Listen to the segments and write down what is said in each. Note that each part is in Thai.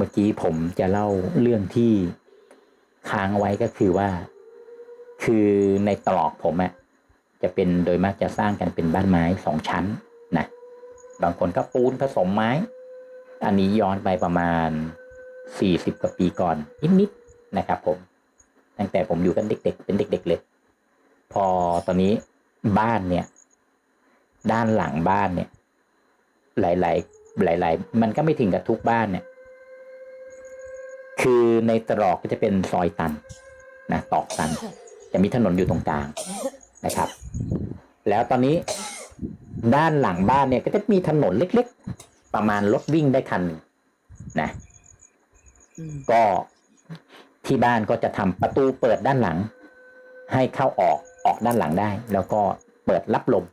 มื่อกี้ผมจะเล่าเรื่องที่ค้างไว้ก็คือว่า คือในตรอกผมอะจะเป็นโดยมากจะสร้างกันเป็นบ้านไม้สองชั้นนะบางคนก็ปูนผสมไม้ อันนี้ย้อนไปประมาณสี่สิบกว่าปีก่อนนิดๆนะครับ ผม ตั้งแต่ผมอยู่กันเด็ก ๆ เป็นเด็ก ๆ เลย พอตอนนี้บ้านเนี่ย ด้านหลังบ้านเนี่ย หลาย ๆ หลาย ๆ มันก็ไม่ถึงกับทุกบ้านเนี่ย คือในตรอกก็จะเป็นซอยตันนะตอกตัน จะมีถนนอยู่ตรงกลางนะครับ แล้วตอนนี้ด้านหลังบ้านเนี่ยก็จะมีถนนเล็กๆ ประมาณรถวิ่งได้คันหนึ่งนะอืมก็ที่บ้านก็จะทำประตูเปิดด้านหลัง ให้เข้าออกออกด้านหลังได้ แล้วก็เปิดรับลม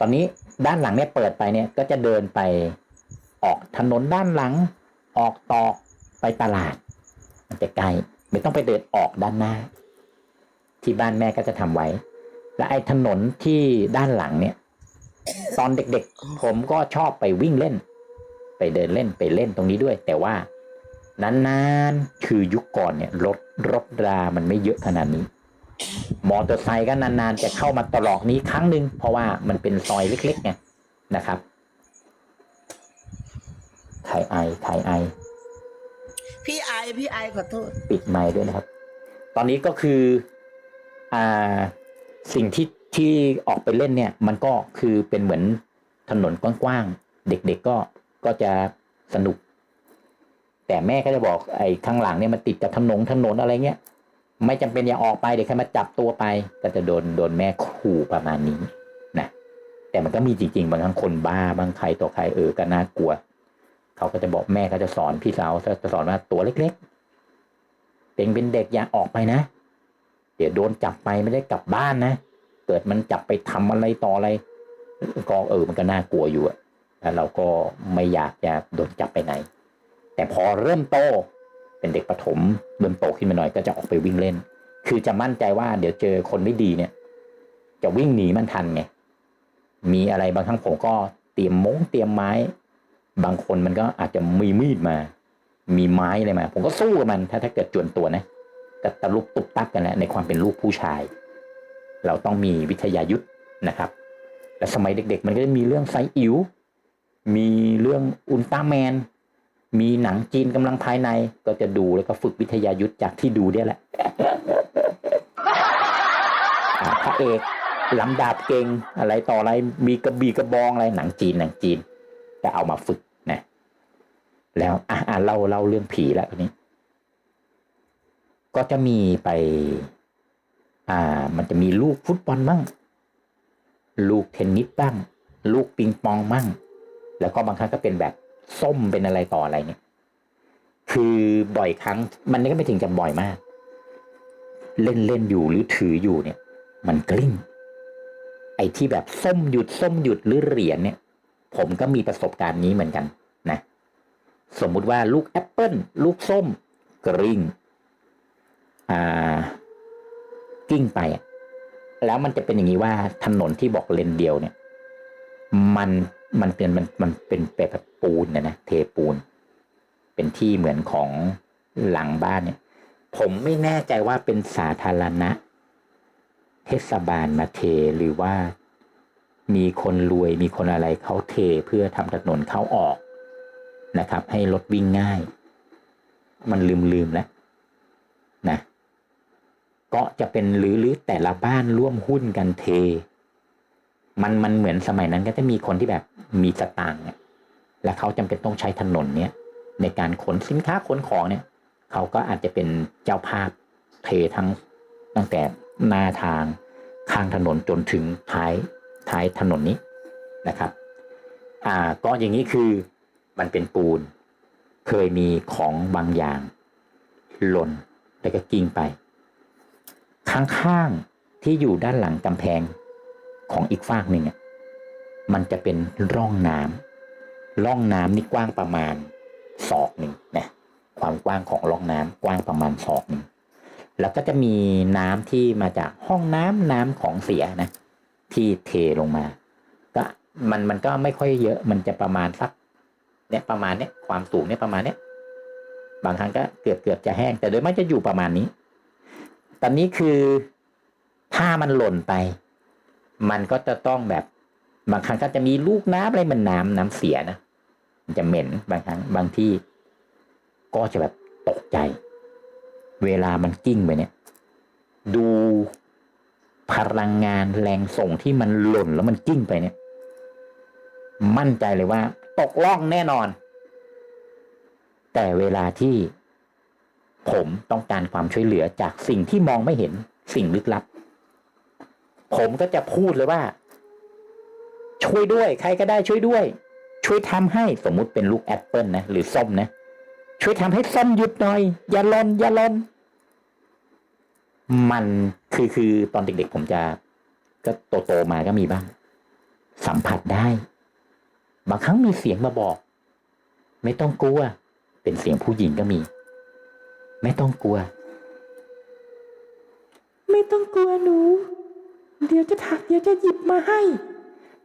ตอนนี้ด้านหลังเนี่ยเปิดไปเนี่ยก็จะเดินไปออกถนนด้านหลัง ออกตอก ไปตลาด มันจะใกลไม่ต้องไปเดินออกด้านหน้า ที่บ้านแม่ก็จะทำไว้ และไอ้ถนนที่ด้านหลังเนี่ย ตอนเด็กๆ ผมก็ชอบไปวิ่งเล่น ไปเดินเล่นไปเล่นตรงนี้ด้วย แต่ว่านานๆ คือยุคก่อนเนี่ยรถรถรามันไม่เยอะขนาดนี้ มอเตอร์ไซค์ก็นานๆ จะเข้ามาตรอกนี้ครั้งหนึ่งเพราะว่ามันเป็นซอยเล็กๆไงนะครับไทยไอไทยไอ พี่ไอพี่ไอขอโทษ ปิดไมค์ด้วยนะครับ ตอนนี้ก็คืออ่าสิ่งที่ที่ออกไปเล่นเนี่ย มันก็คือเป็นเหมือนถนนกว้างๆ เด็กๆก็ก็จะสนุก แต่แม่ก็จะบอกไอ้ข้างหลังเนี่ยมันติดกับถนนถนนอะไรเงี้ย ไม่จำเป็นอย่าออกไปเดี๋ยวใครมาจับตัวไป ก็จะโดนโดนแม่ขู่ประมาณนี้นะแต่มันก็มีจริงๆบางครั้งคนบ้าบางใครต่อใครเออก็น่ากลัว เขาก็จะบอกแม่ก็จะสอนพี่สาวจะสอนว่าตัวเล็กๆเป็นเป็นเด็กอย่าออกไปนะ เดี๋ยวโดนจับไปไม่ได้กลับบ้านนะ เกิดมันจับไปทำอะไรต่ออะไรก็เออมันก็น่ากลัวอยู่อะแล้วเราก็ไม่อยากจะโดนจับไปไหน แต่พอเริ่มโตเป็นเด็กประถมเริ่มโตขึ้นมาหน่อยก็จะออกไปวิ่งเล่น คือจะมั่นใจว่าเดี๋ยวเจอคนไม่ดีเนี่ย จะวิ่งหนีมันทันไงมีอะไรบางครั้งผมก็เตรียมมงเตรียมไม้ บางคนมันก็อาจจะมีมีดมา มีไม้อะไรมา ผมก็สู้กับมัน ถ้าถ้าเกิดจวนตัวนะก็ตะลุกตุบตับกันแหล้วในความเป็นลูกผู้ชาย เราต้องมีวิทยายุทธนะครับ และสมัยเด็ก ๆ มันก็จะมีเรื่องไซอิ๋วมีเรื่องอุลตร้าแมน มีหนังจีนกำลังภายใน ก็จะดูแล้วก็ฝึกวิทยายุทธจากที่ดูเนี่ยแหละพระเอกลำดาบเก่งอะไรต่ออะไรมีกระบี่กระบองอะไรหนังจีนหนังจีน ก็เอามาฝึกนะแล้วอะอะเล่าเล่าเรื่องผีแล้วนนี้ ก็จะมีไป อ่า มันจะมีลูกฟุตบอลบ้างลูกเทนนิสบ้าง ลูกปิงปองบ้างแล้วก็บางครั้งก็เป็นแบบส้มเป็นอะไรต่ออะไรเนี่ย คือบ่อยครั้ง มันก็ไม่ถึงจะบ่อยมาก เล่นเล่นอยู่หรือถืออยู่เนี่ย มันกลิ้ง ไอ้ที่แบบส้มหยุดส้มหยุดหรือเหรียญเนี่ย ผมก็มีประสบการณ์นี้เหมือนกันนะ สมมุติว่าลูกแอปเปิลลูกส้มกลิ้งอ่ากิ้งไป แล้วมันจะเป็นอย่างนี้ว่าถนนที่บอกเลนเดียวเนี่ย มันมันเป็นมันมันเป็นแบบปูนนะนะเทปูน เป็นที่เหมือนของหลังบ้านเนี่ย ผมไม่แน่ใจว่าเป็นสาธารณะ เทศบาลมาเทหรือว่า มีคนรวยมีคนอะไรเขาเทเพื่อทำถนนเข้าออกนะครับ ให้รถวิ่งง่าย มันลืมลืมแล้วนะก็จะเป็นหรือหรือแต่ละบ้านร่วมหุ้นกันเท มันมันเหมือนสมัยนั้นก็จะมีคนที่แบบมีสตางค์และเขาจำเป็นต้องใช้ถนนเนี่ยในการขนสินค้าขนของเนี่ย เขาก็อาจจะเป็นเจ้าภาพเททั้งตั้งแต่หน้าทางข้างถนนจนถึงท้าย ท้ายถนนนี้นะครับ อ่าก็อย่างนี้คือมันเป็นปูน เคยมีของบางอย่าง หล่นแล้วก็กิ้งไป ข้างๆที่อยู่ด้านหลังกำแพงของอีกฝากหนึ่งอะมันจะเป็นร่องน้ำร่องน้ำนี่กว้างประมาณศอกหนึ่งนะความกว้างของร่องน้ำกว้างประมาณศอกหนึ่งแล้วก็จะมีน้ำที่มาจากห้องน้ำน้ำของเสียนะ ที่เทลงมา ก็มันมันก็ไม่ค่อยเยอะมันจะประมาณสักเนี่ยประมาณเนี้ยความสูงเนี่ยประมาณเนี้ยบางครั้งก็เกือบเกือบจะแห้ง แต่โดยมากจะอยู่ประมาณนี้ ตอนนี้คือถ้ามันหล่นไป มันก็จะต้องแบบ บางครั้งก็จะมีลูกน้ำอะไรมันน้ำน้ำเสียนะมันจะเหม็นบางครั้งบางที่ ก็จะแบบตกใจ เวลามันกิ้งไปเนี่ย ดู พลังงานแรงส่งที่มันหล่นแล้วมันกิ้งไปเนี่ย มั่นใจเลยว่า ตกล่องแน่นอน แต่เวลาที่ผมต้องการความช่วยเหลือจากสิ่งที่มองไม่เห็นสิ่งลึกลับ ผมก็จะพูดเลยว่า ช่วยด้วย ใครก็ได้ช่วยด้วย ช่วยทำให้สมมุติเป็นลูกแอปเปิลนะ หรือส้มนะ ช่วยทำให้ส้มหยุดหน่อย อย่าลนอย่าลน มันคือคือตอนเด็กๆผมจะ ก็โตโตๆมาก็มีบ้าง สัมผัสได้ บางครั้งมีเสียงมาบอก ไม่ต้องกลัว เป็นเสียงผู้หญิงก็มี ไม่ต้องกลัว ไม่ต้องกลัวหนู เดี๋ยวจะถักเดี๋ยวจะหยิบมาให้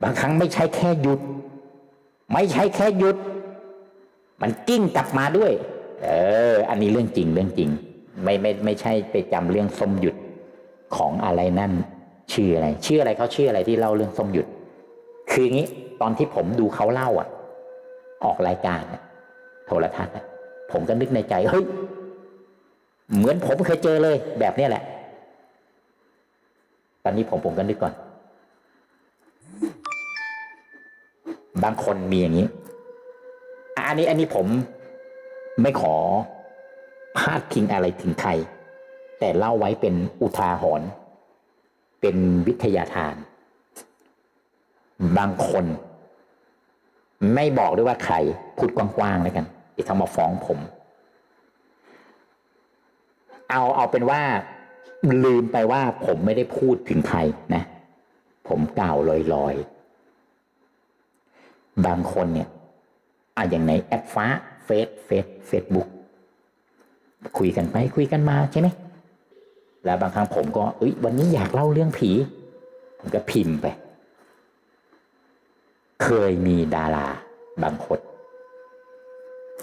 บางครั้งไม่ใช่แค่หยุด ไม่ใช่แค่หยุด มันกิ้งกลับมาด้วย เออ อันนี้เรื่องจริงเรื่องจริง ไม่ไม่ไม่ใช่ไปจำเรื่องส้มหยุดของอะไรนั่น ชื่ออะไร ชื่ออะไรเขาชื่ออะไรที่เล่าเรื่องส้มหยุด คืออย่างนี้ตอนที่ผมดูเขาเล่าอะ ออกรายการโทรทัศน์ผมก็นึกในใจเฮ้ยเหมือนผมเคยเจอเลย แบบนี้แหละ ตอนนี้ผมผมก็นึกก่อน บางคนมีอย่างนี้ อันนี้อันนี้ผมไม่ขอ พาดพิงอะไรถึงใคร แต่เล่าไว้เป็นอุทาหรณ์เป็นวิทยาทาน บางคน ไม่บอกด้วยว่าใคร พูดกว้างๆแล้วกันที่เขามาฟ้องผม เอาเอาเป็นว่า ลืมไปว่าผมไม่ได้พูดถึงใครนะ ผมกล่าวลอยๆ บางคนเนี่ยอะอย่างในแอปฟ้าเฟซเฟซเฟซบุ๊ก คุยกันไปคุยกันมาใช่ไหมแล้วบางครั้งผมก็เอ้ยวันนี้อยากเล่าเรื่องผี ผมก็พิมพ์ไป เคยมีดาราบางคน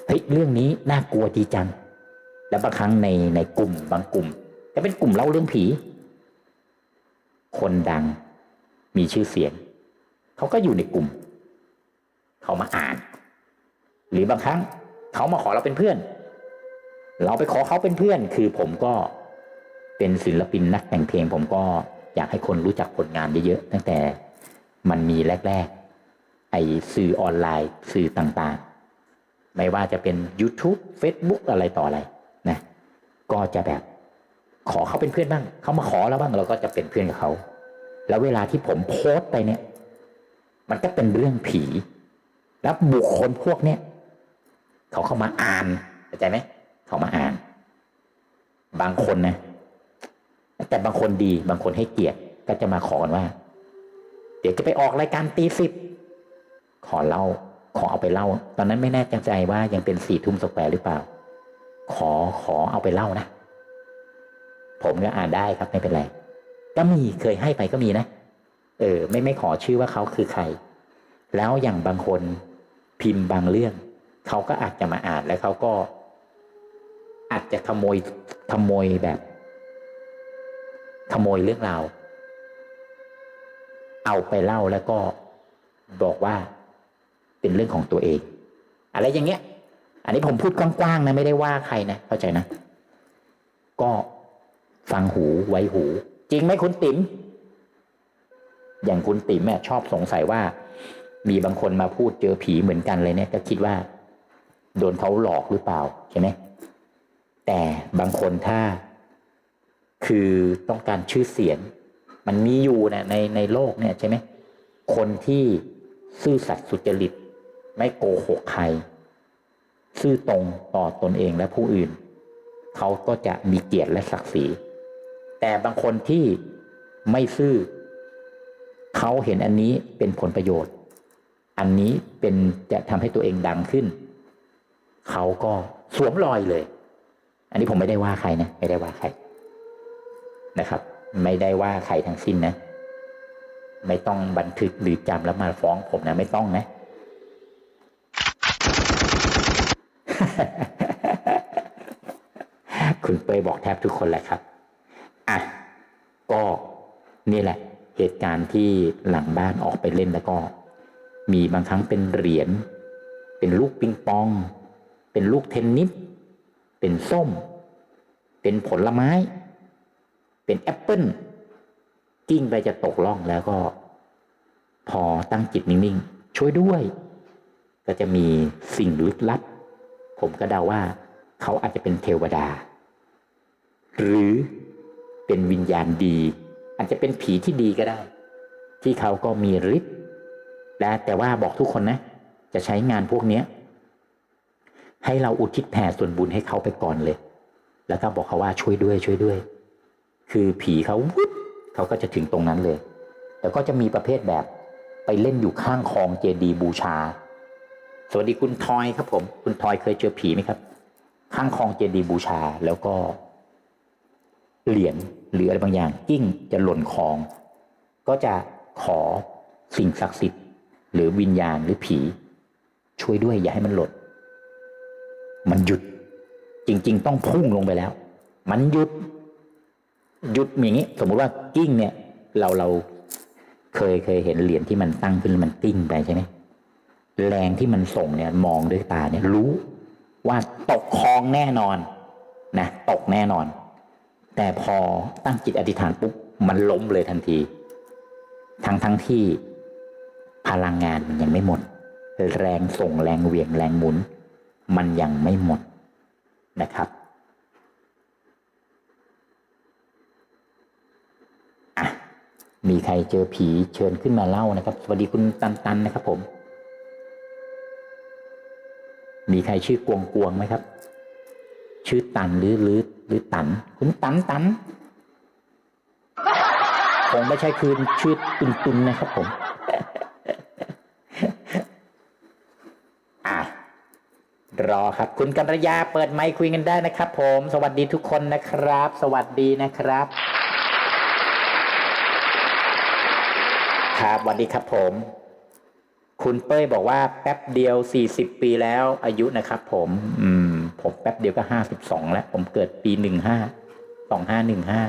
เฮ้ยเรื่องนี้น่ากลัวดีจัง แล้วบางครั้งในในกลุ่มบางกลุ่มจะเป็นกลุ่มเล่าเรื่องผี คนดังมีชื่อเสียง เขาก็อยู่ในกลุ่ม เขามาอ่าน หรือบางครั้ง เขามาขอเราเป็นเพื่อน เราไปขอเขาเป็นเพื่อน คือผมก็เป็นศิลปินนักแต่งเพลง ผมก็อยากให้คนรู้จักผลงานเยอะๆตั้งแต่มันมีแรก ๆ ไอสื่อออนไลน์สื่อต่างๆ ไม่ว่าจะเป็น YouTube Facebook อะไรต่ออะไรนะก็จะแบบขอเขาเป็นเพื่อนบ้าง เขามาขอแล้วบ้างเราก็จะเป็นเพื่อนกับเขา แล้วเวลาที่ผมโพสต์ไปเนี่ย มันก็เป็นเรื่องผี แล้วบุคคลพวกเนี้ยเขาเข้ามาอ่านเข้าใจไหม เขามาอ่าน บางคนนะ แต่บางคนดี บางคนให้เกียรติก็จะมาขอกันว่า เดี๋ยวจะไปออกรายการตีสิบขอเล่า ขอเอาไปเล่า ตอนนั้นไม่แน่ใจว่ายังเป็นสี่ทุ่มสแควร์หรือเปล่า ขอขอเอาไปเล่านะผมก็อ่านได้ครับไม่เป็นไร ก็มีเคยให้ไปก็มีนะ เออ ไม่ไม่ขอชื่อว่าเขาคือใคร แล้วอย่างบางคนพิมพ์บางเรื่อง เขาก็อาจจะมาอ่านแล้วเขาก็ อาจจะขโมยขโมยแบบขโมยเรื่องราว เอาไปเล่าแล้วก็บอกว่าเป็นเรื่องของตัวเอง อะไรอย่างเงี้ย อันนี้ผมพูดกว้างๆนะไม่ได้ว่าใครนะเข้าใจนะ ก็ฟังหูไว้หู จริงไหมคุณติ๋มอย่างคุณติ๋มเนี่ยชอบสงสัยว่า มีบางคนมาพูดเจอผีเหมือนกันเลยเนี่ย ก็คิดว่า โดนเขาหลอกหรือเปล่าใช่ไหม แต่บางคนถ้า คือต้องการชื่อเสียง มันมีอยู่นะในในโลกเนี่ยใช่ไหมคนที่ซื่อสัตย์สุจริต ไม่โกหกใคร ซื่อตรงต่อตนเองและผู้อื่น เขาก็จะมีเกียรติและศักดิ์ศรี แต่บางคนที่ไม่ซื่อ เขาเห็นอันนี้เป็นผลประโยชน์ อันนี้เป็นจะทำให้ตัวเองดังขึ้น เขาก็สวมรอยเลย อันนี้ผมไม่ได้ว่าใครนะ ไม่ได้ว่าใครนะครับ ไม่ได้ว่าใครทั้งสิ้นนะ ไม่ต้องบันทึกหรือจำแล้วมาฟ้องผมนะ ไม่ต้องนะ คุณเป้ยบอกแทบทุกคนแหละครับ อะ ก็นี่แหละ เหตุการณ์ที่หลังบ้านออกไปเล่นแล้วก็ มีบางครั้งเป็นเหรียญ เป็นลูกปิงปอง เป็นลูกเทนนิส เป็นส้ม เป็นผลไม้ เป็นแอปเปิ้ลกิ้งไปจะตกล่องแล้วก็ พอตั้งจิตนิ่งๆ ช่วยด้วย ก็จะมีสิ่งลึกลับ ผมก็เดาว่า เขาอาจจะเป็นเทวดา หรือเป็นวิญญาณดี อาจจะเป็นผีที่ดีก็ได้ ที่เขาก็มีฤทธิ์และแต่ว่าบอกทุกคนนะ จะใช้งานพวกเนี้ย ให้เราอุทิศแผ่ส่วนบุญให้เขาไปก่อนเลย แล้วก็บอกเขาว่าช่วยด้วยช่วยด้วย คือผีเขาวุ๊บเขาก็จะถึงตรงนั้นเลยแต่ก็จะมีประเภทแบบไปเล่นอยู่ข้างคลองเจดีย์บูชา สวัสดีคุณทอยครับ ผม คุณทอยเคยเจอผีไหมครับ ข้างคลองเจดีย์บูชาแล้วก็ เหรียญหรืออะไรบางอย่างกิ้งจะหล่นคลอง ก็จะขอสิ่งศักดิ์สิทธิ์ หรือวิญญาณหรือผี ช่วยด้วยอย่าให้มันหล่น มันหยุด จริง ๆ ต้องพุ่งลงไปแล้ว มันหยุดหยุดอย่างนี้ สมมุติว่ากิ้งเนี่ย เราเราเคยเคยเห็นเหรียญที่มันตั้งขึ้นมันกิ้งไปใช่ไหมแรงที่มันส่งเนี่ย มองด้วยตาเนี่ย รู้ว่าตกคลองแน่นอนนะตกแน่นอน แต่พอตั้งจิตอธิษฐานปุ๊บมันล้มเลยทันที ทั้งทั้งที่พลังงานมันยังไม่หมด แรงส่งแรงเหวี่ยงแรงหมุน มันยังไม่หมดนะครับอะมีใครเจอผีเชิญขึ้นมาเล่านะครับ สวัสดีคุณตันตันนะครับผม มีใครชื่อกวงกวงไหมครับ ชื่อตันหรือหรือหรือตัน คุณตันตันคงไม่ใช่คืนชื่อตุนตุนนะครับผม อะ รอครับ คุณกัญยาเปิดไมค์คุยกันได้นะครับ ผม สวัสดีทุกคนนะครับ สวัสดีนะครับ ครับสวัสดีครับผม คุณเป้ยบอกว่าแป๊บเดียวสี่สิบปีแล้ว อายุนะครับ ผม อืม ผมแป๊บเดียวก็ห้าสิบสองแล้ว ผมเกิดปีหนึ่งห้าสองห้าหนึ่งห้า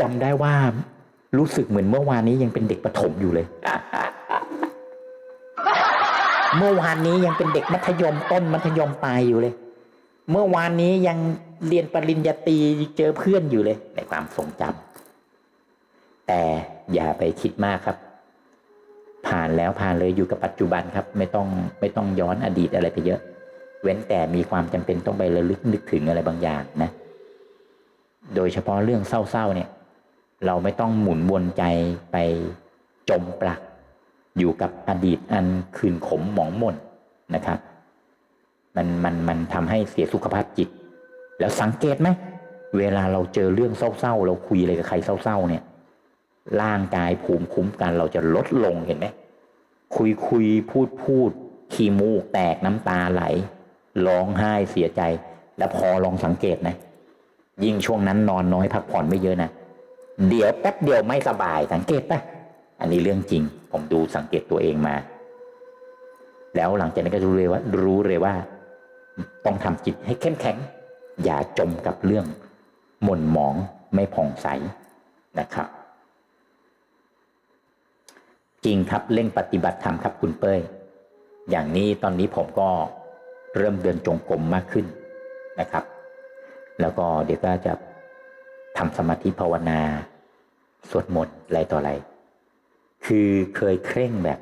จำได้ว่ารู้สึกเหมือนเมื่อวานนี้ยังเป็นเด็กประถมอยู่เลย เมื่อวานนี้ยังเป็นเด็กมัธยมต้นมัธยมปลายอยู่เลย เมื่อวานนี้ยังเรียนปริญญาตรีเจอเพื่อนอยู่เลย ในความทรงจำแต่อย่าไปคิดมากครับ ผ่านแล้วผ่านเลยอยู่กับปัจจุบันครับ ไม่ต้องไม่ต้องย้อนอดีตอะไรไปเยอะ เว้นแต่มีความจำเป็นต้องไประลึกนึกถึงอะไรบางอย่างนะ โดยเฉพาะเรื่องเศร้าๆเนี่ย เราไม่ต้องหมุนวนใจไปจมปลัก อยู่กับอดีตอันคืนขมหมองหม่นนะครับ มันมันมันทำให้เสียสุขภาพจิต แล้วสังเกตไหมเวลาเราเจอเรื่องเศร้าๆ เราคุยอะไรกับใครเศร้าๆ เนี่ย ร่างกายภูมิคุ้มกันเราจะลดลงเห็นไหมคุยคุยพูดพูดขี้มูกแตกน้ำตาไหลร้องไห้เสียใจ แล้วพอลองสังเกตนะ ยิ่งช่วงนั้นนอนน้อยพักผ่อนไม่เยอะนะเดี๋ยวแป๊บเดียวไม่สบายสังเกตปะ อันนี้เรื่องจริง ผมดูสังเกตตัวเองมา แล้วหลังจากนั้นก็รู้เลยว่า รู้เลยว่า ต้องทำจิตให้เข้มแข็ง อย่าจมกับเรื่อง หม่นหมองไม่ผ่องใสนะครับ จริงครับเร่งปฏิบัติธรรมครับคุณเป้ย อย่างนี้ตอนนี้ผมก็เริ่มเดินจงกรมมากขึ้นนะครับ แล้วก็เดี๋ยวก็จะทำสมาธิภาวนา สวดมนต์อะไรต่ออะไร คือเคยเคร่งแบบ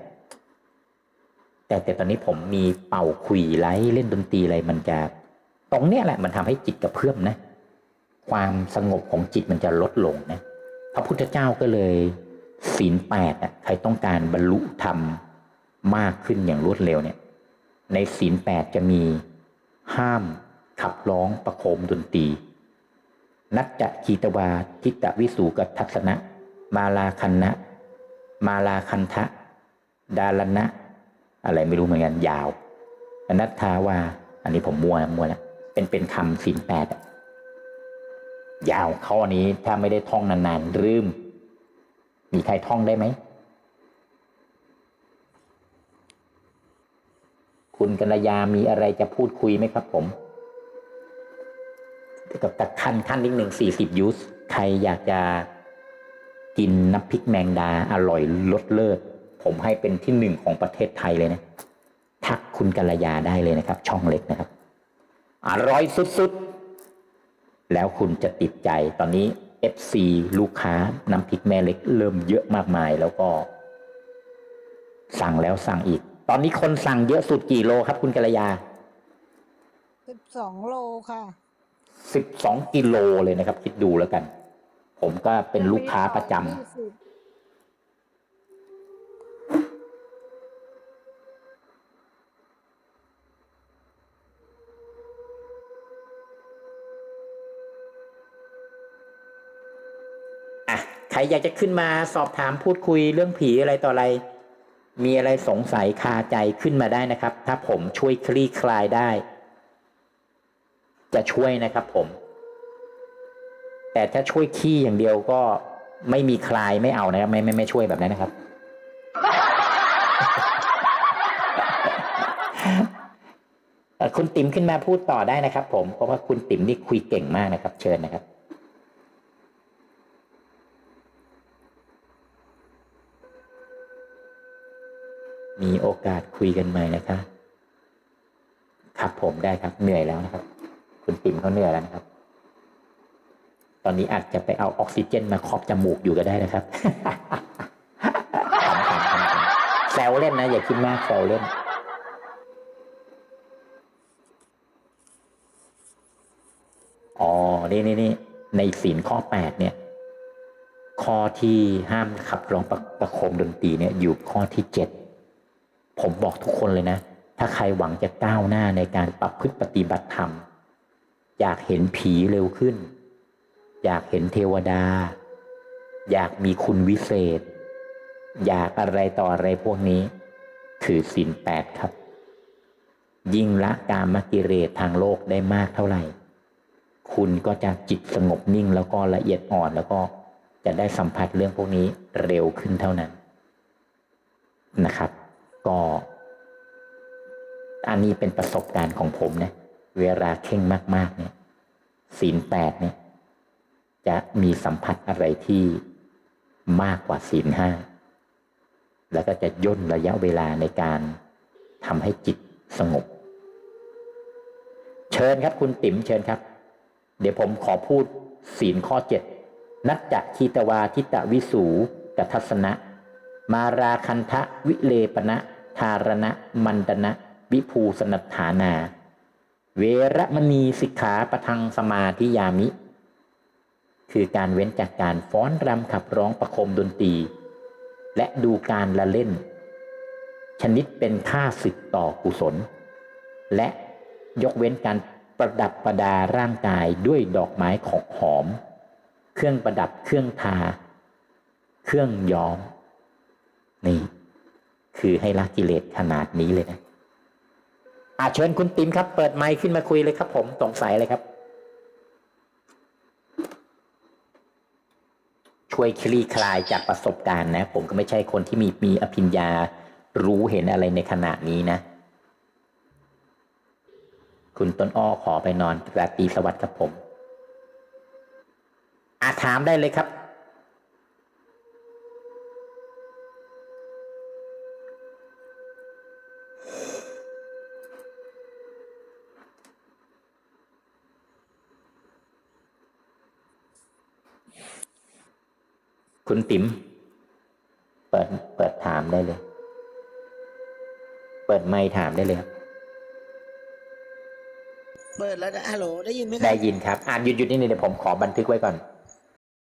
แต่แต่ตอนนี้ผมมีเป่าขลุ่ยไลเล่นดนตรีอะไรมันจะ ตรงเนี้ยแหละมันทำให้จิตกระเพื่อมนะ ความสงบของจิตมันจะลดลงนะพระพุทธเจ้าก็เลยศีลแปดอะใครต้องการบรรลุธรรมมากขึ้นอย่างรวดเร็วเนี่ย ในศีลแปดจะมีห้ามขับร้องประโคมดนตรี นัจจะคีตวาทิตวิสูกทัศนะ มาลาคันนะ มาลาคันทะ ดาลนะ อะไรไม่รู้เหมือนกันยาวอนัตถาวา อันนี้ผมมัวมัวนะเป็นเป็นคำศีลแปดอะยาวข้อนี้ถ้าไม่ได้ท่องนานๆลืม มีใครท่องได้ไหม คุณกัลยามีอะไรจะพูดคุยไหมครับผมกับกับขั้นขั้นนิดหนึ่งสี่สิบยูสใครอยากจะ กินน้ำพริกแมงดาอร่อยรสเลิศผมให้เป็นที่หนึ่งของประเทศไทยเลยนะ ทักคุณกัลยาได้เลยนะครับ ช่องเล็กนะครับ อร่อยสุดๆ แล้วคุณจะติดใจตอนนี้ FC ลูกค้าน้ำพริกแม่เล็กเริ่มเยอะมากมายแล้วก็ สั่งแล้วสั่งอีก ตอนนี้คนสั่งเยอะสุดกี่โลครับ คุณกัลยาสิบสองโลค่ะสิบสองกิโลเลยนะครับ คิดดูแล้วกัน ผมก็เป็นลูกค้าประจำเอะใครอยากจะขึ้นมาสอบถามพูดคุยเรื่องผีอะไรต่ออะไร มีอะไรสงสัยคาใจขึ้นมาได้นะครับ ถ้าผมช่วยคลี่คลายได้ จะช่วยนะครับผม แต่ถ้าช่วยขี้อย่างเดียวก็ไม่มีคลายไม่เอานะครับไม่ไม่ไม่ช่วยแบบนั้นนะครับ คุณติ๋มขึ้นมาพูดต่อได้นะครับ ผมเพราะว่าคุณติ๋มนี่คุยเก่งมากนะครับ เชิญนะครับมีโอกาสคุยกันใหม่นะคะ ครับผมได้ครับเหนื่อยแล้วนะครับ คุณติ๋มเขาเหนื่อยแล้วนะครับ ตอนนี้อาจจะไปเอาออกซิเจนมาครอบจมูกอยู่ก็ได้นะครับแซวเล่นนะ อย่าคิดมากแซวเล่น อ๋อ นี่นี่นี่ในศีลข้อแปดเนี่ย ข้อที่ห้ามขับร้องประประโคมดนตรีเนี่ย อยู่ข้อที่เจ็ดผมบอกทุกคนเลยนะ ถ้าใครหวังจะก้าวหน้าในการปรับพฤติปฏิบัติธรรม อยากเห็นผีเร็วขึ้น อยากเห็นเทวดา อยากมีคุณวิเศษ อยากอะไรต่ออะไรพวกนี้ ถือศีลแปดครับ ยิ่งละกามกิเลสทางโลกได้มากเท่าไหร่ คุณก็จะจิตสงบนิ่งแล้วก็ละเอียดอ่อนแล้วก็จะได้สัมผัสเรื่องพวกนี้เร็วขึ้นเท่านั้นนะครับ ก็อันนี้เป็นประสบการณ์ของผมนะ เวลาเข่งมาก ๆ เนี่ยศีลแปดเนี่ย จะมีสัมผัสอะไรที่มากกว่าศีลห้า แล้วก็จะย่นระยะเวลาในการทำให้จิตสงบ เชิญครับคุณติ๋มเชิญครับ เดี๋ยวผมขอพูดศีลข้อเจ็ดนัจจะคีตวาทิตวิสูกัทัสนะ มาราคันทะวิเลปนะธารณะ มันดนะ วิภูสนัฐานา เวระมณีสิกขาปะทังสมาธิยามิ คือการเว้นจากการฟ้อนรำขับร้องประโคมดนตรี และดูการละเล่น ชนิดเป็นค่าศึกต่อกุศล และยกเว้นการประดับประดาร่างกายด้วยดอกไม้ของหอม เครื่องประดับเครื่องทา เครื่องย้อม นี่ คือให้ละกิเลสขนาดนี้เลยนะอาเชิญคุณติมครับ เปิดไมค์ขึ้นมาคุยเลยครับผมสงสัยเลยครับ ช่วยคลี่คลายจากประสบการณ์นะ ผมก็ไม่ใช่คนที่มีมีอภิญญารู้เห็นอะไรในขณะนี้นะ คุณต้นอ้อขอไปนอนราตรีสวัสดิ์ครับผมอาถามได้เลยครับ คุณติ๋มเปิดเปิดถามได้เลย เปิดไมค์ถามได้เลยครับ เปิดแล้วนะฮัลโหลได้ยินไหมคได้รับยินครับ อ่านหยุดหยุดนี่เดี๋ยวผมขอบันทึกไว้ก่อน